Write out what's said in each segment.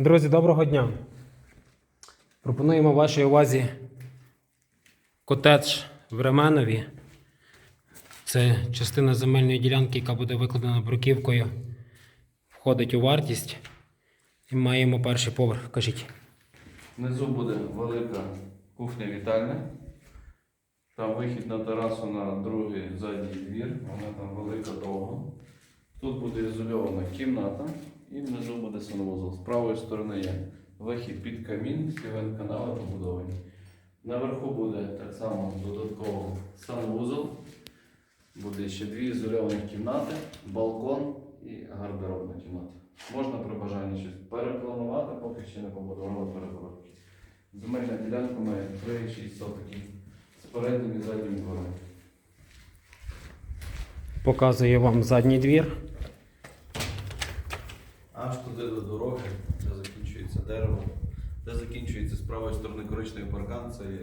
Друзі, доброго дня. Пропонуємо вашій увазі котедж в Ременові. Це частина земельної ділянки, яка буде викладена бруківкою. Входить у вартість. І маємо перший поверх. Кажіть. Внизу буде велика кухня вітальня. Там вихід на терасу на другий задній двір. Вона там велика довга. Тут буде ізольована кімната і внизу буде санвузол. З правої сторони є вихід під камін, стівен канали побудовані. Наверху буде так само додатково санвузол. Буде ще дві ізольовані кімнати, балкон і гардеробна кімната. Можна при бажанні щось перепланувати, поки ще не побудували перегородки. Земельна ділянка має 3,6 сотиків з переднім і заднім двором. Показую вам задній двір. Аж туди до дороги, де закінчується дерево, де закінчується з правої сторони коричневий паркан, це є,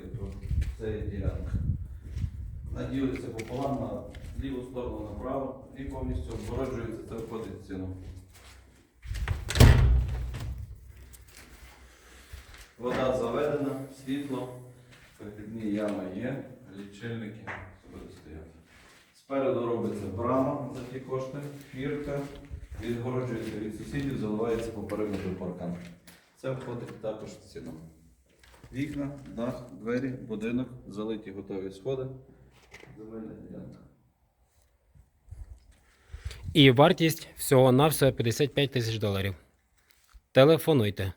це є ділянка. Вона ділиться пополам на ліву сторону направо і повністю обгороджується, це входить в ціну. Вода заведена, світло, Вихідні ями є, лічильники стояти. Спереду робиться брама за ті кошти, фірка, відгороджується від сусідів, заливається по периметру паркан. Це входить також в ціну. Вікна, дах, двері, будинок, залиті готові сходи. Земельна ділянка. І вартість всього-навсього 55 тисяч доларів. Телефонуйте.